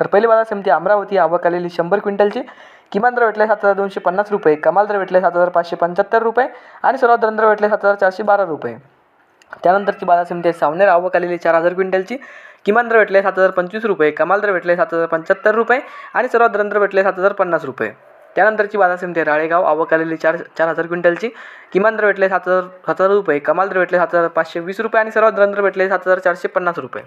तर पहिली बाजार समिती अमरावती आवक आलेली शंभर क्विंटलची. किमान दर भेटले सात हजार दोनशे पन्नास रुपये कमाल दर भेटले सात हजार पाचशे पंच्याहत्तर रुपये आणि सर्वात दर भेटले सात हजार चारशे बारा रुपये. त्यानंतरची बाजार समिती आहे सावनेर आवक आलेली चार हजार क्विंटलची. किमान दर भेटले सात हजार पंचवीस रुपये कमाल दर भेटले सात हजार पंच्याहत्तर रुपये आणि सर्वात दर भेटले सात हजार पन्नास रुपये. त्यानंतरची बाजार समिती आहे राळेगाव आवक आलेली चार चार हजार क्विंटलची. किमान दर भेटले सात हजार सात हजार रुपये कमाल दर भेटले सात हजार पाचशे वीस रुपये आणि सर्वात दर भेटले सात हजार चारशे पन्नास रुपये.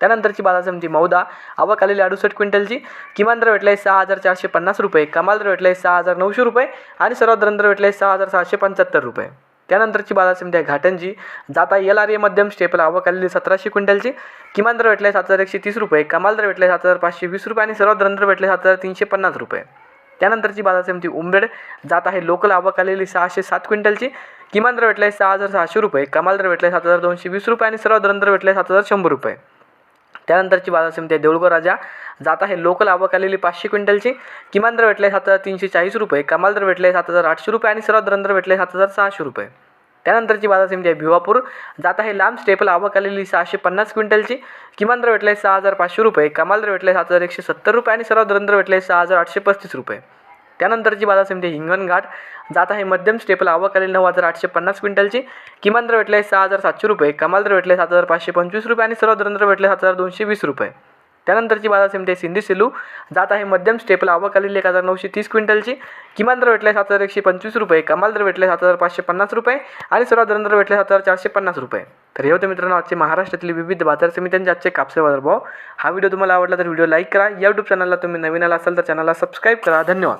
त्यानंतरची बाजार समिती मौदा. आवक आलेली अडुसष्ट क्विंटलची. किमान दर आहे सहा हजार चारशे पन्नास रुपये. कमाल दर आहे सहा हजार नऊशे रुपये. आणि सर्वात दर आहे सहा हजार सहाशे पंच्याहत्तर रुपये. त्यानंतरची बाजार समिती आहे घाटंजी. जाता एल आर ए मध्यम. स्टेपला आवक आलेली सतराशे क्विंटलची. किमान दर आहे सात हजार एकशे तीस रुपये. कमाल दर भेटले सात हजार पाचशे वीस रुपये. आणि सर्वात दर भेटले सात हजार तीनशे पन्नास रुपये. त्यानंतरची बाजार समिती उंबेड. जात आहे लोकल. आवक आलेली सहाशे सात क्विंटलची. किमान दर भेटले सहा हजार सहाशे रुपये. कमाल दर भेटले सात हजार दोनशे वीस रुपये. आणि सर्वात दर भेटले सात हजार शंभर रुपये. त्यानंतरची बाजार समिती आहे देऊळगाव राजा. जात आहे लोकल आवक आलेली पाचशे क्विंटलची. किमान दर भेटले सात हजार तीनशे चाळीस रुपये. कमाल दर भेटले सात हजार आठशे रुपये आणि सर्वात दर भेटले सात हजार सहाशे रुपये. त्यानंतरची बाजार समिती आहे भिवापूर. जात आहे लांब स्टेपल आवक आलेली सहाशे पन्नास क्विंटलची. किमान दर भेटले सहा हजार पाचशे रुपये. कमाल दर भेटले सात हजार एकशे सत्तर रुपये आणि सर्वात दर भेटले सहा हजार आठशे पस्तीस रुपये. त्यानंतरची बाजार समिती हिंगणघाट जात आहे. मध्यम स्टेपल आवक नऊ हजार आठशे पन्नास क्विंटलची. किमान दर भेटले सहा हजार सातशे रुपये. कमाल दर भेटले सात हजार पाचशे पंचवीस रुपये आणि सर्व दर भेटले सात हजार दोनशे वीस रुपये. त्यानंतरची बाजार समिती आहे सिंधी सिलू. जात आहे मध्यम स्टेपल आवक एक हजार नऊशे तीस क्विंटलची. किमान दर भेटले सात हजार एकशे पंचवीस रुपये. कमाल दर भेटले सात हजार पाचशे पन्नास रुपये आणि सर्व दर भेटले सात हजार चारशे पन्नास रुपये. तर हे होते मित्रांनो आजचे महाराष्ट्रातील विविध बाजार समित्यांचे आजचे कापसे बाजार भाव हा व्हिडिओ तुम्हाला आवडला तर व्हिडिओ लाईक करा. या यूट्यूब चॅनलला तुम्ही नवीन आला असाल तर चॅनलला सबस्क्राईब करा. धन्यवाद.